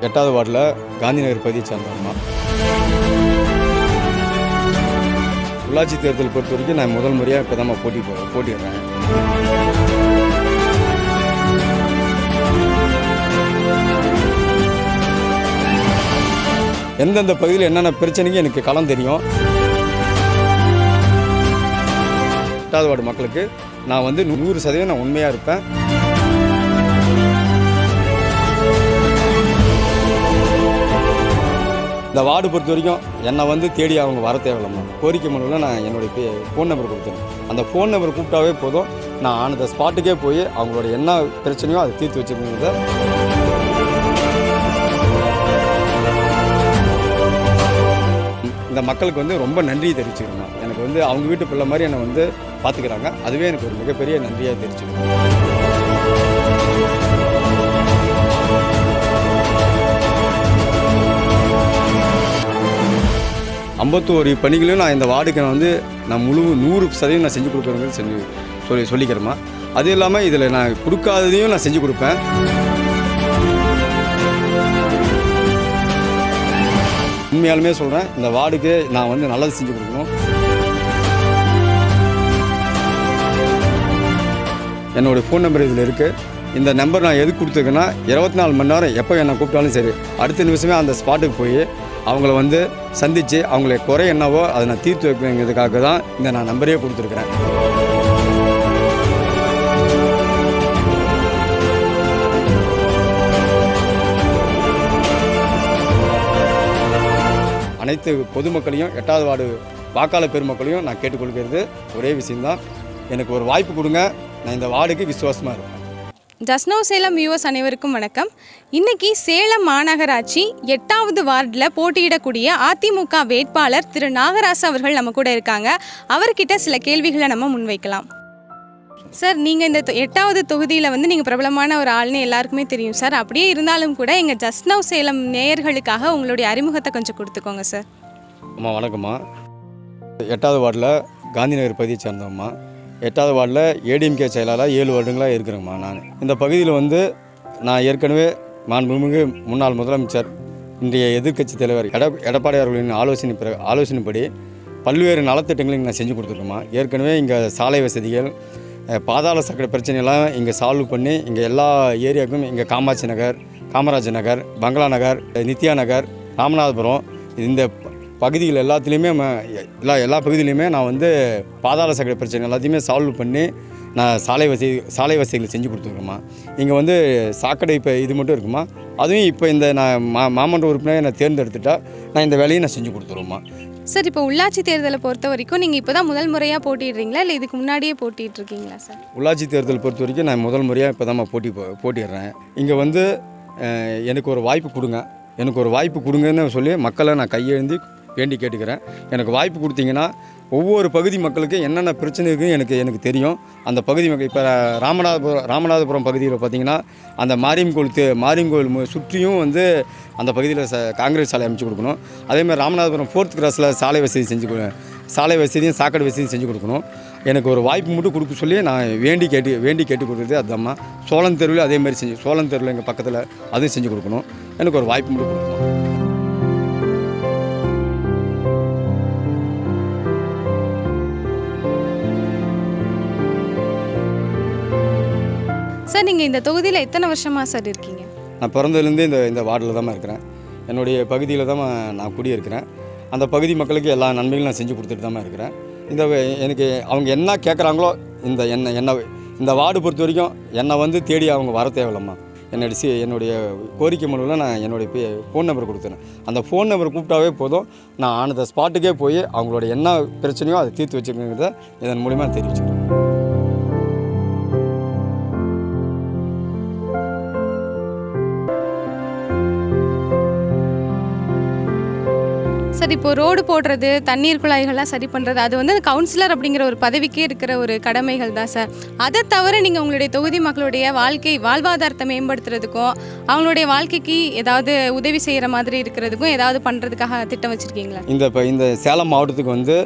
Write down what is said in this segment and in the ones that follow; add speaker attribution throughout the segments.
Speaker 1: எட்டாவது வார்டில் காந்தி நகர் பகுதியை சேர்ந்தவங்கம்மா உள்ளாட்சி தேர்தல் பொறுத்த வரைக்கும் நான் முதல் முறையாக இப்போ தான் போட்டி போ- போட்டிடுறேன். எந்தெந்த பகுதியில் என்னென்ன பிரச்சனைக்கு எனக்கு களம் தெரியும். எட்டாவது வார்டு மக்களுக்கு நான் வந்து நூறு சதவீதம் நான் உண்மையாக இருப்பேன். இந்த வார்டு பொறுத்த வரைக்கும் என்னை வந்து தேடி அவங்க வர தேவையில்லம்மா. கோரிக்கை மனுவில் நான் என்னுடைய பே ஃபோன் நம்பர் கொடுத்தேன் அந்த ஃபோன் நம்பர் கூப்பிட்டாவே போதும். நான் அந்த ஸ்பாட்டுக்கே போய் அவங்களோட என்ன பிரச்சனையோ அதை தீர்த்து வச்சுருக்கிறத இந்த மக்களுக்கு வந்து ரொம்ப நன்றியை தெரிவிச்சுக்கிறேன் எனக்கு வந்து அவங்க வீட்டு பிள்ளை மாதிரி என்னை வந்து பார்த்துக்கிறாங்க அதுவே எனக்கு ஒரு மிகப்பெரிய நன்றியாக தெரிவிச்சுக்கிறேன். ஐம்பத்தோரு பணிகளையும் நான் இந்த வார்டுக்கு நான் வந்து நான் முழு நூறு சதவீதம் நான் செஞ்சு கொடுக்குறேன்னு செஞ்சு சொல்லி சொல்லிக்கிறேம்மா. அது இல்லாமல் இதில் நான் கொடுக்காததையும் நான் செஞ்சு கொடுப்பேன். உண்மையாலுமே சொல்கிறேன் இந்த வார்டுக்கு நான் வந்து நல்லது செஞ்சு கொடுக்கணும். என்னோடய ஃபோன் நம்பர் இதில் இருக்குது இந்த நம்பர் நான் எதுக்கு கொடுத்துருக்கேன்னா இருபத்தி நாலு மணி நேரம் எப்போ என்னை கூப்பிட்டாலும் சரி அடுத்த நிமிஷமே அந்த ஸ்பாட்டுக்கு போய் அவங்கள வந்து சந்தித்து அவங்கள குறை என்னவோ அதை நான் தீர்த்து வைப்பேங்கிறதுக்காக தான் இந்த நான் நம்பரே கொடுத்துருக்குறேன். அனைத்து பொதுமக்களையும் எட்டாவது வார்டு வாக்காளர் பெருமக்களையும் நான் கேட்டுக்கொள்கிறது. ஒரே விஷயம்தான். எனக்கு ஒரு வாய்ப்பு கொடுங்க. நான் இந்த வார்டுக்கு விசுவாசமாக இருப்பேன்.
Speaker 2: ஜஸ்னோ சேலம் வியூவர்ஸ் அனைவருக்கும் வணக்கம். இன்னைக்கு சேலம் மாநகராட்சி எட்டாவது வார்டில் போட்டியிடக்கூடிய அதிமுக வேட்பாளர் திரு நாகராசு அவர்கள் நம்ம கூட இருக்காங்க. அவர்கிட்ட சில கேள்விகளை நம்ம முன்வைக்கலாம். சார் நீங்கள் இந்த தொ- எட்டாவது தொகுதியில் வந்து நீங்கள் பிரபலமான ஒரு ஆள்னு எல்லாருக்குமே தெரியும் சார். அப்படியே இருந்தாலும் கூட எங்கள் ஜஸ்னோ சேலம் நேயர்களுக்காக உங்களுடைய அறிமுகத்தை கொஞ்சம் கொடுத்துக்கோங்க சார்.
Speaker 1: அம்மா வணக்கம்மா. எட்டாவது வார்டில் காந்தி நகர் பகுதியை சேர்ந்தவம்மா. எட்டாவது வார்டில் ஏடிஎம்கே செயலாளராக ஏழு வருடங்களாக இருக்கிறேங்கம்மா நான். இந்த பகுதியில் வந்து நான் ஏற்கனவே மாண்புமிகு முன்னாள் முதலமைச்சர் இன்றைய எதிர்க்கட்சி தலைவர் எட எடப்பாடி அவர்களின் ஆலோசனை பிற ஆலோசனைப்படி பல்வேறு நலத்திட்டங்களை நான் செஞ்சு கொடுத்துருக்கோம்மா. ஏற்கனவே இங்கே சாலை வசதிகள் பாதாள சக்கரை பிரச்சனையெல்லாம் இங்கே சால்வ் பண்ணி இங்கே எல்லா ஏரியாவுக்கும் இங்கே காமாட்சி நகர் காமராஜ் நகர் பங்களா நகர் நித்யா நகர் ராமநாதபுரம் இந்த பகுதிகள் எல்லாத்துலேயுமே எல்லா எல்லா பகுதியிலையுமே நான் வந்து பாதாள சக்கர பிரச்சனை எல்லாத்தையுமே சால்வ் பண்ணி நான் சாலை வசதி சாலை வசதிகளை செஞ்சு கொடுத்துருக்கேம்மா. இங்கே வந்து சாக்கடை இப்போ இது மட்டும் இருக்குமா? அதுவும் இப்போ இந்த நான் மா மாமன்ற உறுப்பினர் என்னை தேர்ந்தெடுத்துட்டா நான் இந்த வேலையை நான் செஞ்சு கொடுத்துருவேம்மா.
Speaker 2: சார் இப்போ உள்ளாட்சி தேர்தலை பொறுத்த வரைக்கும் நீங்கள் இப்போ தான் முதல் முறையாக போட்டிடுறீங்களா? இல்லை இதுக்கு முன்னாடியே போட்டிட்டு இருக்கீங்களா சார்?
Speaker 1: உள்ளாட்சி தேர்தல் பொறுத்த வரைக்கும் நான் முதல் முறையாக இப்போ தான் போட்டி போ- போட்டிடுறேன். இங்கே வந்து எனக்கு ஒரு வாய்ப்பு கொடுங்க. எனக்கு ஒரு வாய்ப்பு கொடுங்கன்னு சொல்லி மக்களை நான் கையெழுந்தி வேண்டி கேட்டுக்கிறேன். எனக்கு வாய்ப்பு கொடுத்தீங்கன்னா ஒவ்வொரு பகுதி மக்களுக்கு என்னென்ன பிரச்சனை இருக்குன்னு எனக்கு எனக்கு தெரியும். அந்த பகுதி மக்கள் இப்போ ராமநாதபுரம் ராமநாதபுரம் பகுதியில் பார்த்தீங்கன்னா அந்த மாரியம் கோயில் தே மாரியம் கோயில் சுற்றியும் வந்து அந்த பகுதியில் ச காங்கிரஸ் சாலை அமைச்சு கொடுக்கணும். அதேமாதிரி ராமநாதபுரம் ஃபோர்த் கிராஸில் சாலை வசதி செஞ்சு கொடு சாலை வசதியும் சாக்கடை வசதியும் செஞ்சு கொடுக்கணும். எனக்கு ஒரு வாய்ப்பு மட்டும் கொடுக்க சொல்லி நான் வேண்டி கேட்டு வேண்டி கேட்டு கொடுக்குறது அதுதான் சோழன் தெருவில் அதே மாதிரி செஞ்சு சோழன் தெருவில் எங்கள் பக்கத்தில் அதுவும் செஞ்சு கொடுக்கணும். எனக்கு ஒரு வாய்ப்பு மட்டும் கொடுக்கணும்.
Speaker 2: நீங்கள் இந்த தொகுதியில் எத்தனை வருஷமாக சார் இருக்கீங்க?
Speaker 1: நான் பிறந்ததுலேருந்தே இந்த இந்த வார்டில் தான் இருக்கிறேன். என்னுடைய பகுதியில் தான் நான் குடியிருக்கிறேன். அந்த பகுதி மக்களுக்கு எல்லா நன்மைகளும் நான் செஞ்சு கொடுத்துட்டு தான் இருக்கிறேன். இந்த எனக்கு அவங்க என்ன கேட்குறாங்களோ இந்த என்ன என்ன இந்த வார்டு பொறுத்த வரைக்கும் என்னை வந்து தேடி அவங்க வர தேவையில்லம்மா. என்னோட சி என்னுடைய கோரிக்கை மனுவில் நான் என்னுடைய பே ஃபோன் நம்பர் கொடுத்தேன் அந்த ஃபோன் நம்பர் கூப்பிட்டாவே போதும். நான் அந்த ஸ்பாட்டுக்கே போய் அவங்களோட என்ன பிரச்சனையோ அதை தீர்த்து வச்சுருக்கேங்கிறத இதன் மூலிமா தெரிவிச்சுக்கிறேன்.
Speaker 2: சார் இப்போ ரோடு போடுறது தண்ணீர் குழாய்கள்லாம் சரி பண்ணுறது அது வந்து கவுன்சிலர் அப்படிங்கிற ஒரு பதவிக்கே இருக்கிற ஒரு கடமைகள் தான் சார். அதை தவிர நீங்கள் உங்களுடைய தொகுதி மக்களுடைய வாழ்க்கை வாழ்வாதாரத்தை மேம்படுத்துறதுக்கும் அவங்களுடைய வாழ்க்கைக்கு ஏதாவது உதவி செய்கிற மாதிரி இருக்கிறதுக்கும் ஏதாவது பண்ணுறதுக்காக திட்டம் வச்சுருக்கீங்களா?
Speaker 1: இந்த இப்போ இந்த சேலம் மாவட்டத்துக்கு வந்து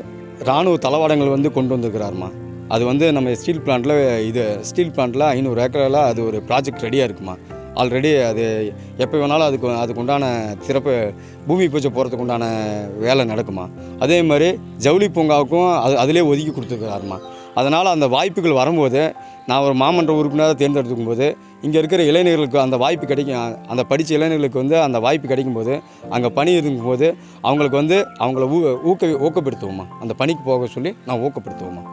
Speaker 1: இராணுவ தளவாடங்கள் வந்து கொண்டு வந்திருக்கிறாருமா. அது வந்து நம்ம ஸ்டீல் பிளான்ட்டில் இது ஸ்டீல் பிளான்ட்டில் ஐநூறு ஏக்கரில் அது ஒரு ப்ராஜெக்ட் ரெடியாக இருக்குமா. ஆல்ரெடி அது எப்போ வேணாலும் அதுக்கு அதுக்கு உண்டான சிறப்பு பூமி பூஜை போகிறதுக்கு உண்டான வேலை நடக்குமா? அதே மாதிரி ஜவுளி பூங்காவுக்கும் அது அதிலே ஒதுக்கி கொடுத்துருக்காருமா அதனால் அந்த வாய்ப்புகள் வரும்போது நான் ஒரு மாமன்ற உறுப்பினராக தேர்ந்தெடுத்துக்கும் போது இங்கே இருக்கிற இளைஞர்களுக்கு அந்த வாய்ப்பு கிடைக்கும் அந்த படித்த இளைஞர்களுக்கு வந்து அந்த வாய்ப்பு கிடைக்கும்போது அங்கே பணி இருக்கும்போது அவங்களுக்கு வந்து அவங்கள ஊ ஊக்க ஊக்கப்படுத்துவோமா? அந்த பணிக்கு போக சொல்லி நான் ஊக்கப்படுத்துவோமா?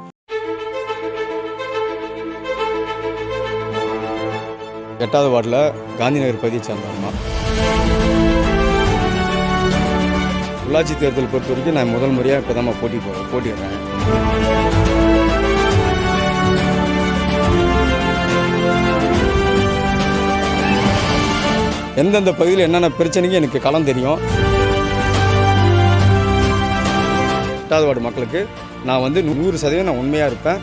Speaker 1: எட்டாவது வார்டில் காந்திநகர் பகுதியை சேர்ந்தவங்கம்மா உள்ளாட்சி தேர்தல் பொறுத்த வரைக்கும் நான் முதல் முறையாக இப்போ தான் போட்டி போ போட்டிடுறேன். எந்தெந்த பகுதியில் என்னென்ன பிரச்சனைக்கு எனக்கு களம் தெரியும். எட்டாவது வார்டு மக்களுக்கு நான் வந்து நூறு சதவீதம் நான் உண்மையாக இருப்பேன்.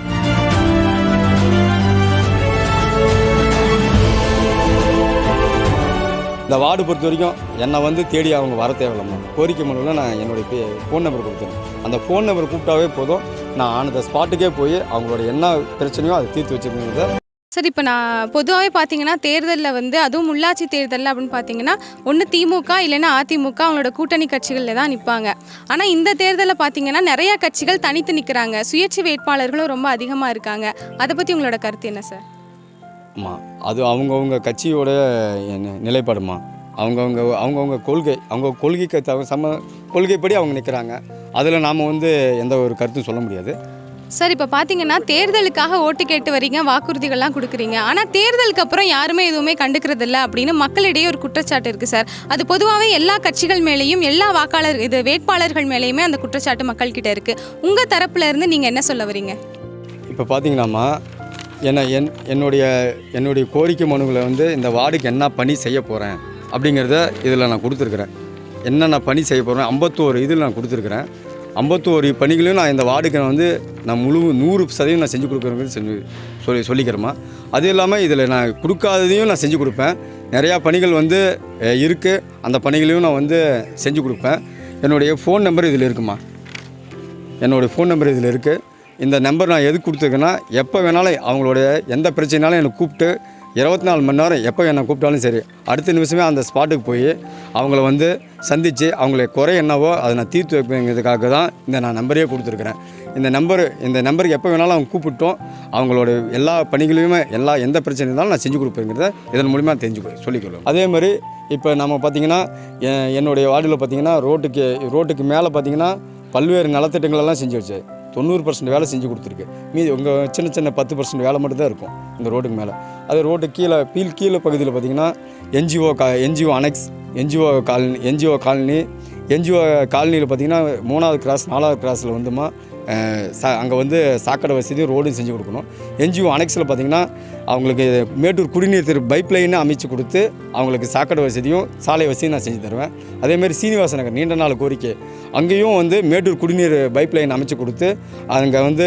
Speaker 1: இந்த வார்டு பொறுத்த வரைக்கும் என்னை வந்து தேடி அவங்க வர தேவையில்லைம்மா கோரிக்கை மனுவில் நான் என்னுடைய ஃபோன் நம்பர் கொடுத்தேன் அந்த ஃபோன் நம்பர் கூப்பிட்டாவே போதும். நான் ஆனந்த ஸ்பாட்டுக்கே போய் அவங்களோட என்ன பிரச்சனையோ அதை தீர்த்து வச்சுருக்கிறத
Speaker 2: சார் இப்போ நான் பொதுவாகவே பார்த்தீங்கன்னா தேர்தலில் வந்து அதுவும் உள்ளாட்சி தேர்தலில் அப்படின்னு பார்த்தீங்கன்னா ஒன்று திமுக இல்லைன்னா அதிமுக அவங்களோட கூட்டணி கட்சிகளில் தான் நிற்பாங்க. ஆனால் இந்த தேர்தலில் பார்த்தீங்கன்னா நிறையா கட்சிகள் தனித்து நிற்கிறாங்க. சுயேட்சை வேட்பாளர்களும் ரொம்ப அதிகமாக இருக்காங்க. அதை பற்றி உங்களோட கருத்து என்ன சார்?
Speaker 1: ஆமாம் அது அவங்கவுங்க கட்சியோட என்ன நிலைப்பாடுமா. அவங்கவுங்க அவங்கவுங்க கொள்கை அவங்க கொள்கைக்கு தக சம கொள்கைப்படி அவங்க நிற்கிறாங்க அதில் நாம் வந்து எந்த ஒரு கருத்தும் சொல்ல முடியாது.
Speaker 2: சார் இப்போ பார்த்தீங்கன்னா தேர்தலுக்காக ஓட்டு கேட்டு வரீங்க வாக்குறுதிகள்லாம் கொடுக்குறீங்க. ஆனால் தேர்தலுக்கு அப்புறம் யாருமே எதுவுமே கண்டுக்கிறது இல்லை அப்படின்னு மக்களிடையே ஒரு குற்றச்சாட்டு இருக்குது சார். அது பொதுவாகவே எல்லா கட்சிகள் மேலேயும் எல்லா வாக்காளர் இது வேட்பாளர்கள் மேலேயுமே அந்த குற்றச்சாட்டு மக்கள்கிட்ட இருக்குது உங்கள் தரப்புல இருந்து நீங்கள் என்ன சொல்ல வரீங்க
Speaker 1: இப்போ பார்த்தீங்கன்னாம்மா என்ன என் என்னுடைய என்னுடைய கோரிக்கை மனுவில் வந்து இந்த வார்டுக்கு என்ன பணி செய்ய போகிறேன் அப்படிங்கிறத இதில் நான் கொடுத்துருக்குறேன். என்னென்ன பணி செய்ய போகிறேன் ஐம்பத்தோரு இதில் நான் கொடுத்துருக்குறேன். ஐம்பத்தோரு பணிகளையும் நான் இந்த வார்டுக்கு நான் வந்து நான் முழு நூறு சதவீதம் நான் செஞ்சு கொடுக்குறேங்கிறது செஞ்சு சொல்லி சொல்லிக்கிறேம்மா. அது இல்லாமல் இதில் நான் கொடுக்காததையும் நான் செஞ்சு கொடுப்பேன். நிறையா பணிகள் வந்து இருக்குது அந்த பணிகளையும் நான் வந்து செஞ்சு கொடுப்பேன். என்னுடைய ஃபோன் நம்பர் இதில் இருக்குமா? என்னுடைய ஃபோன் நம்பர் இதில் இருக்குது இந்த நம்பர் நான் எதுக்கு கொடுத்துருக்கேன்னா எப்போ வேணாலும் அவங்களுடைய எந்த பிரச்சனைனாலும் என்னை கூப்பிட்டு இருபத்தி நாலு மணி நேரம் எப்போ என்னை கூப்பிட்டாலும் சரி அடுத்த நிமிஷமே அந்த ஸ்பாட்டுக்கு போய் அவங்கள வந்து சந்தித்து அவங்கள குறை என்னவோ அதை நான் தீர்த்து வைப்பேங்கிறதுக்காக தான் இந்த நான் நம்பரே கொடுத்துருக்குறேன். இந்த நம்பர் இந்த நம்பருக்கு எப்போ வேணாலும் அவங்க கூப்பிட்டோம் அவங்களோட எல்லா பணிகளையுமே எல்லா எந்த பிரச்சனை இருந்தாலும் நான் செஞ்சு கொடுப்பேங்கிறத இதன் மூலிமா தெரிஞ்சுக்கோ சொல்லிக்கொள்ளும் அதே மாதிரி இப்போ நம்ம பார்த்திங்கன்னா என்னுடைய வார்டில் பார்த்திங்கன்னா ரோட்டுக்கு ரோட்டுக்கு மேலே பார்த்திங்கன்னா பல்வேறு நலத்திட்டங்கள் எல்லாம் செஞ்சு வச்சு தொண்ணூறு பர்சன்ட் வேலை செஞ்சு கொடுத்துருக்கு. மீதி உங்கள் சின்ன சின்ன பத்து பர்சன்ட் வேலை மட்டும்தான் இருக்கும் இந்த ரோட்டுக்கு மேலே. அது ரோட்டு கீழே பீல் கீழே பகுதியில் பார்த்திங்கன்னா என்ஜிஓ கா NGO annex NGO colony NGO colony NGO காலனியில் பார்த்திங்கன்னா மூணாவது கிராஸ் நாலாவது கிராஸில் வந்துமா அங்கே வந்து சாக்கடை வசதியும் ரோடும் செஞ்சு கொடுக்கணும். என்ஜிஓ அனெக்ஸில் பார்த்திங்கன்னா அவங்களுக்கு மேட்டூர் குடிநீர் திரு பைப் லைனை அமைச்சு கொடுத்து அவங்களுக்கு சாக்கடை வசதியும் சாலை வசதியும் நான் செஞ்சு தருவேன். அதேமாதிரி சீனிவாச நகர் நீண்ட நாள் கோரிக்கை. அங்கேயும் வந்து மேட்டூர் குடிநீர் பைப் லைன் அமைச்சு கொடுத்து அங்கே வந்து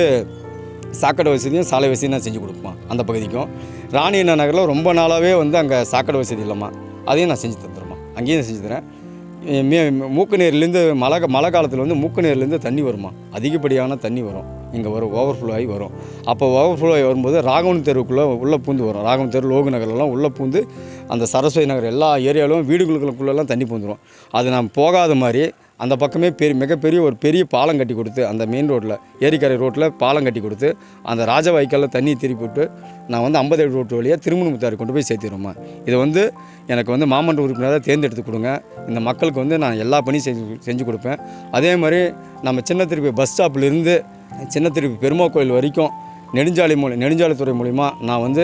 Speaker 1: சாக்கடை வசதியும் சாலை வசதியும் நான் செஞ்சு கொடுப்போம் அந்த பகுதிக்கும். ராணி அண்ணா நகரில் ரொம்ப நாளாகவே வந்து அங்கே சாக்கடை வசதி இல்லைம்மா. அதையும் நான் செஞ்சு தந்துடுமா அங்கேயும் செஞ்சு தரேன். மே மூக்கு நீர்லேருந்து மழை மழை காலத்தில் வந்து மூக்கு நீர்லேருந்து தண்ணி வருமா? அதிகப்படியான தண்ணி வரும். இங்கே வரும் ஓவர்ஃப்ளோ ஆகி வரும். அப்போ ஓவர்ஃப்ளோ ஆகி வரும்போது ராகவன் தெருவுக்குள்ளே உள்ளே பூந்து வரும். ராகவன் தெரு லோகு நகர்லாம் உள்ளே பூந்து அந்த சரஸ்வதி நகர் எல்லா ஏரியாவிலும் வீடுகளுக்குள்ளெல்லாம் தண்ணி பூந்துடும் அது நான் போகாத மாதிரி அந்த பக்கமே பெரிய மிகப்பெரிய ஒரு பெரிய பாலம் கட்டி கொடுத்து அந்த மெயின் ரோட்டில் ஏரிக்கரை ரோட்டில் பாலம் கட்டி கொடுத்து அந்த ராஜவாய்க்காலில் தண்ணி திருப்பி விட்டு நான் வந்து ஐம்பது ஏழு ரோட்டு வழியாக திருமணமுத்தாறு கொண்டு போய் சேர்த்திடுறோம்மா. இதை வந்து எனக்கு வந்து மாமன்ற உறுப்பினராக தேர்ந்தெடுத்து கொடுங்க. இந்த மக்களுக்கு வந்து நான் எல்லா பணியும் செஞ்சு செஞ்சு கொடுப்பேன். அதே மாதிரி நம்ம சின்ன திருப்பி பஸ் ஸ்டாப்லேருந்து சின்ன திருப்பி பெருமா கோயில் வரைக்கும் நெடுஞ்சாலை மூலம் நெடுஞ்சாலைத்துறை மூலிமா நான் வந்து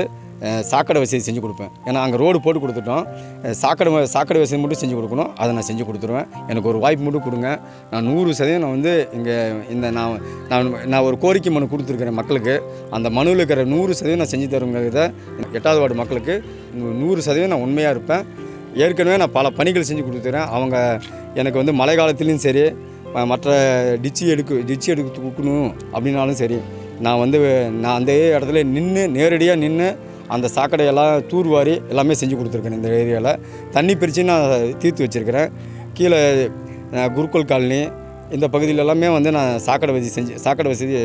Speaker 1: சாக்கடை வசதி செஞ்சு கொடுப்பேன். ஏன்னா அங்கே ரோடு போட்டு கொடுத்துட்டோம். சாக்கடை வ- சாக்கடை வசதி மட்டும் செஞ்சு கொடுக்கணும். அதை நான் செஞ்சு கொடுத்துருவேன். எனக்கு ஒரு வாய்ப்பு மட்டும் கொடுங்க. நான் நூறு சதவீதம் நான் வந்து இங்கே இந்த நான் நான் நான் ஒரு கோரிக்கை மனு கொடுத்துருக்கிறேன் மக்களுக்கு. அந்த மனுவில் இருக்கிற நூறு சதவீதம் நான் செஞ்சு தருங்கிறத எட்டாவது வார்டு மக்களுக்கு நூறு சதவீதம் நான் உண்மையாக இருப்பேன். ஏற்கனவே நான் பல பணிகள் செஞ்சு கொடுத்துக்கிறேன் அவங்க எனக்கு வந்து மழை காலத்துலேயும் சரி மற்ற டிச்சி எடுக்க டிச்சி எடுக்க கொடுக்கணும் அப்படின்னாலும் சரி. நான் வந்து நான் அந்த இடத்துல நின்று நேரடியாக நின்று அந்த சாக்கடையெல்லாம் தூர்வாரி எல்லாமே செஞ்சு கொடுத்துருக்கேன் இந்த ஏரியாவில் தண்ணி பிரித்து நான் தீர்த்து வச்சுருக்கிறேன். கீழே அஹ், காலனி இந்த பகுதியில் எல்லாமே வந்து நான் சாக்கடை வசதி செஞ்சு சாக்கடை வசதி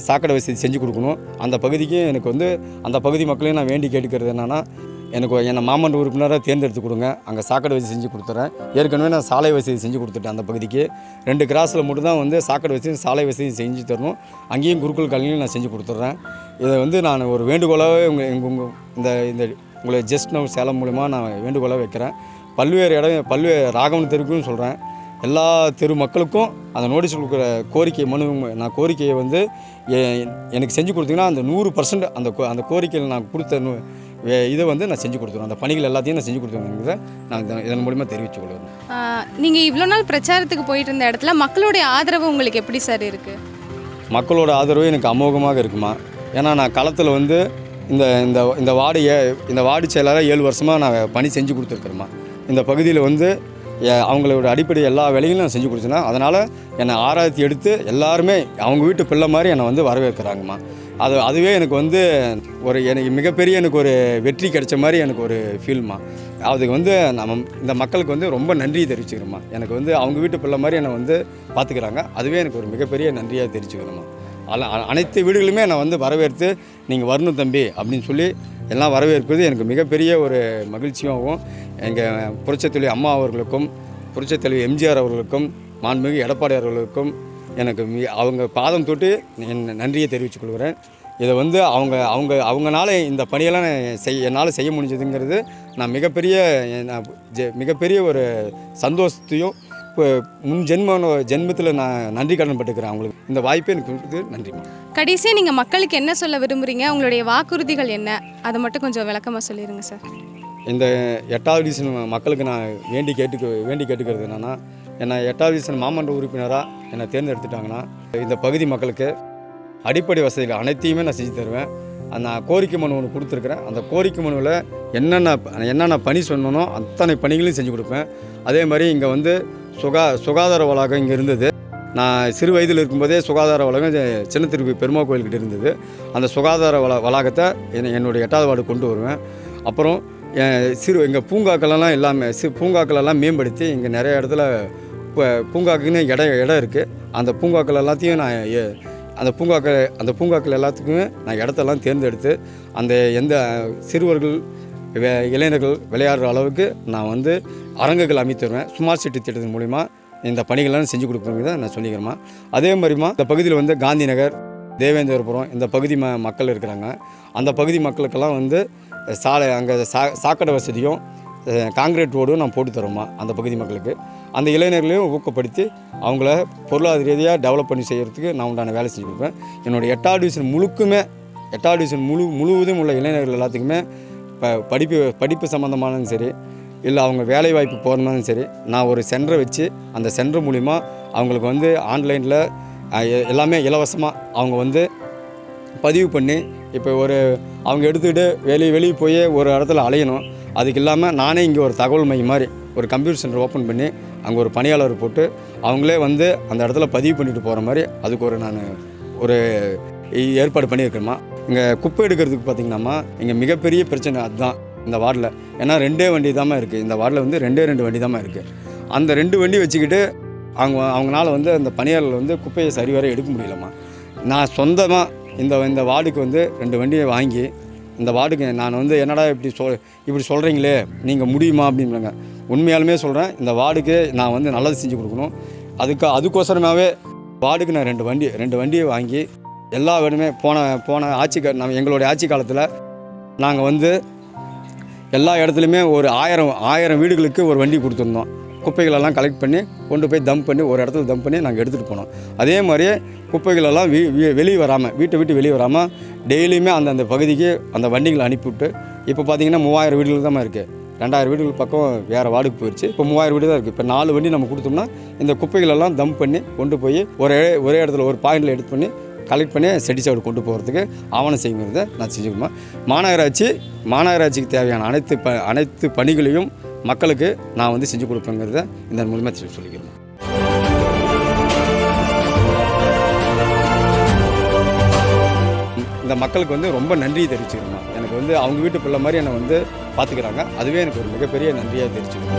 Speaker 1: சாக்கடை வசதி செஞ்சு கொடுக்கணும். அந்த பகுதிக்கு எனக்கு வந்து அந்த பகுதி மக்களையும் நான் வேண்டி கேட்டுக்கிறது என்னென்னா எனக்கு என்னை மாமன்ற உறுப்பினராக தேர்ந்தெடுத்து கொடுங்க. அங்கே சாக்கடை வசதி செஞ்சு கொடுத்துறேன். ஏற்கனவே நான் சாலை வசதி செஞ்சு கொடுத்துட்டேன் அந்த பகுதிக்கு. ரெண்டு கிராஸில் மட்டும்தான் வந்து சாக்கடை வசதி சாலை வசதியும் செஞ்சு தரணும். அங்கேயும் குருக்கள் கல்வியும் நான் செஞ்சு கொடுத்துட்றேன் இதை வந்து நான் ஒரு வேண்டுகோளாகவே உங்கள் எங்கள் உங்கள் இந்த இந்த உங்களை ஜஸ்ட் நவ் சேலம் மூலிமா நான் வேண்டுகோளாக வைக்கிறேன். பல்வேறு இடம் பல்வேறு ராகவன் தெருவுக்கும் சொல்கிறேன் எல்லா தெரு மக்களுக்கும் அந்த நோட்டீஸ் கொடுக்குற கோரிக்கை மனு நான் கோரிக்கையை வந்து எனக்கு செஞ்சு கொடுத்தீங்கன்னா அந்த நூறு பர்சன்ட் அந்த கோ- அந்த கோரிக்கையில் நான் கொடுத்த இதை வந்து நான் செஞ்சு கொடுத்துருவேன். அந்த பணிகள் எல்லாத்தையும் நான் செஞ்சு கொடுத்துருவேங்கிறத நான் இதன் மூலிமா தெரிவித்துக் கொள்வேன்
Speaker 2: நீங்கள் இவ்வளோ நாள் பிரச்சாரத்துக்கு போயிட்டு இருந்த இடத்துல மக்களுடைய ஆதரவு உங்களுக்கு எப்படி சார் இருக்குது
Speaker 1: மக்களோட ஆதரவு எனக்கு அமோகமாக இருக்குமா? ஏன்னா நான் களத்தில் வந்து இந்த இந்த இந்த வார்டு ஏ இந்த வார்டு செயலாளராக ஏழு வருஷமாக நான் பணி செஞ்சு கொடுத்துருக்குறேம்மா. இந்த பகுதியில் வந்து அவங்களோட அடிப்படை எல்லா வேலைகளும் நான் செஞ்சு கொடுத்தேன்னா அதனால் என்னை ஆராய்ச்சி எடுத்து எல்லாருமே அவங்க வீட்டு பிள்ளை மாதிரி என்னை வந்து வரவேற்கிறாங்கம்மா. அது அதுவே எனக்கு வந்து ஒரு எனக்கு மிகப்பெரிய எனக்கு ஒரு வெற்றி கிடைச்ச மாதிரி எனக்கு ஒரு ஃபீல்மா அதுக்கு வந்து நம்ம இந்த மக்களுக்கு வந்து ரொம்ப நன்றி தெரிவிச்சுக்கிறோம்மா. எனக்கு வந்து அவங்க வீட்டு பிள்ளை மாதிரி என்னை வந்து பார்த்துக்கிறாங்க அதுவே எனக்கு ஒரு மிகப்பெரிய நன்றியாக தெரிவிச்சுக்கிறோம்மா. அல அ- அனைத்து வீடுகளுமே நான் வந்து வரவேற்று நீங்கள் வரணும் தம்பி அப்படின்னு சொல்லி எல்லாம் வரவேற்பது எனக்கு மிகப்பெரிய ஒரு மகிழ்ச்சியாகவும் எங்கள் புரட்சித்தொழில் அம்மா அவர்களுக்கும் புரட்சித்தலைவி எம்ஜிஆர் அவர்களுக்கும் மாண்புமிகு எடப்பாடி அவர்களுக்கும் எனக்கு மி அவங்க பாதம் தொட்டு என் நன்றியை தெரிவித்துக் கொள்கிறேன். இதை வந்து அவங்க அவங்க அவங்கனால இந்த பணியெல்லாம் நான் செய் என்னால் செய்ய முடிஞ்சதுங்கிறது நான் மிகப்பெரிய மிகப்பெரிய ஒரு சந்தோஷத்தையும் இப்போ முன் ஜென்ம ஜென்மத்தில் நான் நன்றி கடன் பட்டுக்கிறேன் அவங்களுக்கு. இந்த வாய்ப்பை எனக்கு கொடுத்தது நன்றிம்மா
Speaker 2: கடைசியாக நீங்கள் மக்களுக்கு என்ன சொல்ல விரும்புகிறீங்க உங்களுடைய வாக்குறுதிகள் என்ன? அதை மட்டும் கொஞ்சம் விளக்கமாக சொல்லிடுங்க சார்.
Speaker 1: இந்த எட்டாவது டிவிஷன் மக்களுக்கு நான் வேண்டி கேட்டுக்க வேண்டி கேட்டுக்கிறது என்னென்னா என்னை எட்டாவது வீசன் மாமன்ற உறுப்பினராக என்னை தேர்ந்தெடுத்துட்டாங்கன்னா இந்த பகுதி மக்களுக்கு அடிப்படை வசதிகள் அனைத்தையுமே நான் செஞ்சு தருவேன். அந்த நான் கோரிக்கை மனு ஒன்று கொடுத்துருக்குறேன். அந்த கோரிக்கை மனுவில் என்னென்ன என்னென்ன பணி சொன்னனோ அத்தனை பணிகளையும் செஞ்சு கொடுப்பேன். அதே மாதிரி இங்கே வந்து சுகா சுகாதார வளாகம் இங்கே இருந்தது. நான் சிறு வயதில் இருக்கும்போதே சுகாதார வளாகம் சின்ன திருப்பி பெருமா கோயில்கிட்ட இருந்தது. அந்த சுகாதார வள வளாகத்தை என்னை என்னுடைய எட்டாவது வார்டு கொண்டு வருவேன். அப்புறம் என் சிறு எங்கள் பூங்காக்களெல்லாம் எல்லாமே சி பூங்காக்களெல்லாம் மேம்படுத்தி இங்கே நிறைய இடத்துல இப்போ பூங்காக்குன்னு இடம் இடம் இருக்குது அந்த பூங்காக்கள் எல்லாத்தையும் நான் ஏ அந்த பூங்காக்கள் அந்த பூங்காக்கள் எல்லாத்துக்குமே நான் இடத்தெல்லாம் தேர்ந்தெடுத்து அந்த எந்த சிறுவர்கள் இளைஞர்கள் விளையாடுற அளவுக்கு நான் வந்து அரங்குகள் அமைத்துருவேன் சுமார் சிட்டி திட்டத்தின் மூலிமா இந்த பணிகள்லாம் செஞ்சு கொடுப்பேங்கிறத நான் சொல்லிக்கிறேம்மா. அதே மாதிரிமா இந்த பகுதியில் வந்து காந்தி நகர் தேவேந்திரபுரம் இந்த பகுதி ம மக்கள் இருக்கிறாங்க. அந்த பகுதி மக்களுக்கெல்லாம் வந்து சாலை அங்கே சா சாக்கடை வசதியும் காங்கிரீட் ரோடும் நான் போட்டு தரோம்மா அந்த பகுதி மக்களுக்கு? அந்த இளைஞர்களையும் ஊக்கப்படுத்தி அவங்கள பொருளாதார ரீதியாக டெவலப் பண்ணி செய்கிறதுக்கு நான் உண்டான வேலை செஞ்சு கொடுப்பேன். என்னோடய எட்டாவது டிவிஷன் முழுக்குமே எட்டாவது டிவிஷன் முழு முழுவதும் உள்ள இளைஞர்கள் எல்லாத்துக்குமே இப்போ படிப்பு படிப்பு சம்மந்தமானதும் சரி இல்லை அவங்க வேலை வாய்ப்பு போகிறனாலும் சரி நான் ஒரு சென்டரை வச்சு அந்த சென்டர் மூலிமா அவங்களுக்கு வந்து ஆன்லைனில் எல்லாமே இலவசமாக அவங்க வந்து பதிவு பண்ணி இப்போ ஒரு அவங்க எடுத்துக்கிட்டு வெளியே வெளியே போய் ஒரு இடத்துல அலையணும். அதுக்கு இல்லாமல் நானே இங்கே ஒரு தகவல் மையம் மாதிரி ஒரு கம்ப்யூட்டர் சென்டர் ஓப்பன் பண்ணி அங்கே ஒரு பணியாளர் போட்டு அவங்களே வந்து அந்த இடத்துல பதிவு பண்ணிட்டு போகிற மாதிரி அதுக்கு ஒரு நான் ஒரு ஏற்பாடு பண்ணியிருக்கேம்மா இங்கே குப்பை எடுக்கிறதுக்கு பார்த்தீங்கன்னாம்மா இங்கே மிகப்பெரிய பிரச்சனை அதுதான் இந்த வார்டில். ஏன்னா ரெண்டே வண்டி தாம்மா இருக்குது இந்த வார்டில் வந்து ரெண்டே ரெண்டு வண்டி தாம்மா இருக்குது அந்த ரெண்டு வண்டி வச்சுக்கிட்டு அவங்க அவங்களால வந்து அந்த பணியாளர் வந்து குப்பையை சரிவர எடுக்க முடியலம்மா. நான் சொந்தமாக இந்த இந்த வார்டுக்கு வந்து ரெண்டு வண்டியை வாங்கி இந்த வார்டுக்கு நான் வந்து என்னடா இப்படி சொல் இப்படி சொல்கிறீங்களே நீங்கள் முடியுமா அப்படின்றாங்க உண்மையாலுமே சொல்கிறேன் இந்த வார்டுக்கு நான் வந்து நல்லது செஞ்சு கொடுக்கணும். அதுக்கு அதுக்கோசரமாகவே வார்டுக்கு நான் ரெண்டு வண்டி ரெண்டு வண்டியை வாங்கி எல்லா வீடுமே போன போன ஆட்சி க நம்ம எங்களுடைய ஆட்சி காலத்தில் நாங்கள் வந்து எல்லா இடத்துலையுமே ஒரு ஆயிரம் ஆயிரம் வீடுகளுக்கு ஒரு வண்டி கொடுத்துருந்தோம். குப்பைகளெல்லாம் கலெக்ட் பண்ணி கொண்டு போய் தம் பண்ணி ஒரு இடத்துல தம் பண்ணி நாங்கள் எடுத்துகிட்டு போனோம். அதே மாதிரியே குப்பைகளெல்லாம் வீ வெளியே வராமல் வீட்டை விட்டு வெளியே வராமல் டெய்லியுமே அந்தந்த பகுதிக்கு அந்த வண்டிகளை அனுப்பிவிட்டு இப்போ பார்த்தீங்கன்னா மூவாயிரம் வீடுகள் தான் இருக்குது ரெண்டாயிரம் வீடுகள் பக்கம் வேறு வார்டுக்கு போயிடுச்சு இப்போ மூவாயிரம் வீடு தான் இருக்குது இப்போ நாலு வண்டி நம்ம கொடுத்தோம்னா இந்த குப்பைகளெல்லாம் தம் பண்ணி கொண்டு போய் ஒரே ஒரே இடத்துல ஒரு பாயிண்டில் எடுத்து பண்ணி கலெக்ட் பண்ணி செடி சாடு கொண்டு போகிறதுக்கு ஆவணம் செய்யுங்கிறத நான் செஞ்சுக்கணும் மாநகராட்சி மாநகராட்சிக்கு தேவையான அனைத்து ப அனைத்து பணிகளையும் மக்களுக்கு நான் வந்து செஞ்சு கொடுப்பேங்கிறத இந்த மூலிமா சொல்லிக்கிறேன். இந்த மக்களுக்கு வந்து ரொம்ப நன்றி தெரிவிச்சுக்கிறேன் எனக்கு வந்து அவங்க வீட்டு பிள்ளை மாதிரி என்னை வந்து பார்த்துக்கிறாங்க. அதுவே எனக்கு ஒரு மிகப்பெரிய நன்றியாக தெரிவிச்சுக்கிறேன்.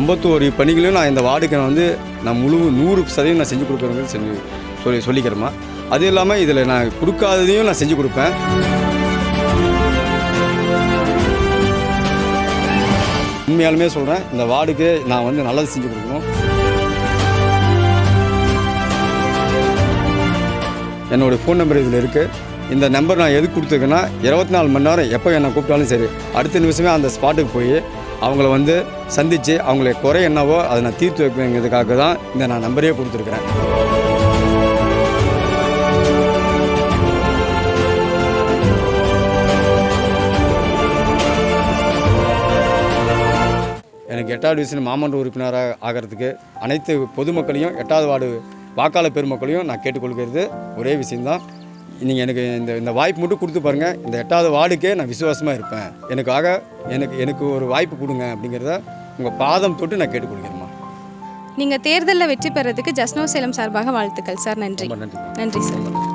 Speaker 1: ஐம்பத்தோரு பணிகளையும் நான் இந்த வார்டுக்கு நான் வந்து நான் முழு நூறு சதவீதம் நான் செஞ்சு கொடுக்குறேங்கிறது செஞ்சு சொல்லி சொல்லிக்கிறேம்மா. அது இல்லாமல் இதில் நான் கொடுக்காததையும் நான் செஞ்சு கொடுப்பேன். உண்மையாலுமே சொல்கிறேன் இந்த வார்டுக்கு நான் வந்து நல்லது செஞ்சு கொடுக்கணும். என்னோடய ஃபோன் நம்பர் இதில் இருக்குது இந்த நம்பர் நான் எதுக்கு கொடுத்துருக்கேன்னா இருபத்தி நாலு மணி நேரம் எப்போ என்னை கூப்பிட்டாலும் சரி அடுத்த நிமிஷமே அந்த ஸ்பாட்டுக்கு போய் அவங்கள வந்து சந்தித்து அவங்களை குறை என்னவோ அதை நான் தீர்த்து வைப்பேங்கிறதுக்காக தான் இந்த நான் நம்பரே கொடுத்துருக்குறேன். எனக்கு எட்டாவது டிவிஷன் மாமன்ற உறுப்பினராக ஆகிறதுக்கு அனைத்து பொதுமக்களையும் எட்டாவது வார்டு வாக்காளர் பெருமக்களையும் நான் கேட்டுக்கொள்கிறது. ஒரே விஷயம்தான். நீங்கள் எனக்கு இந்த இந்த வாய்ப்பு மட்டும் கொடுத்து பாருங்கள் இந்த எட்டாவது வார்டுக்கே நான் விசுவாசமாக இருப்பேன். எனக்காக எனக்கு எனக்கு ஒரு வாய்ப்பு கொடுங்க அப்படிங்கிறத உங்கள் பாதம் தொட்டு நான் கேட்டுக்கொள்கிறேம்மா.
Speaker 2: நீங்கள் தேர்தலில் வெற்றி பெறதுக்கு ஜஸ்னோ சேலம் சார்பாக வாழ்த்துக்கள் சார். நன்றி.
Speaker 1: நன்றி.
Speaker 2: நன்றி சார்.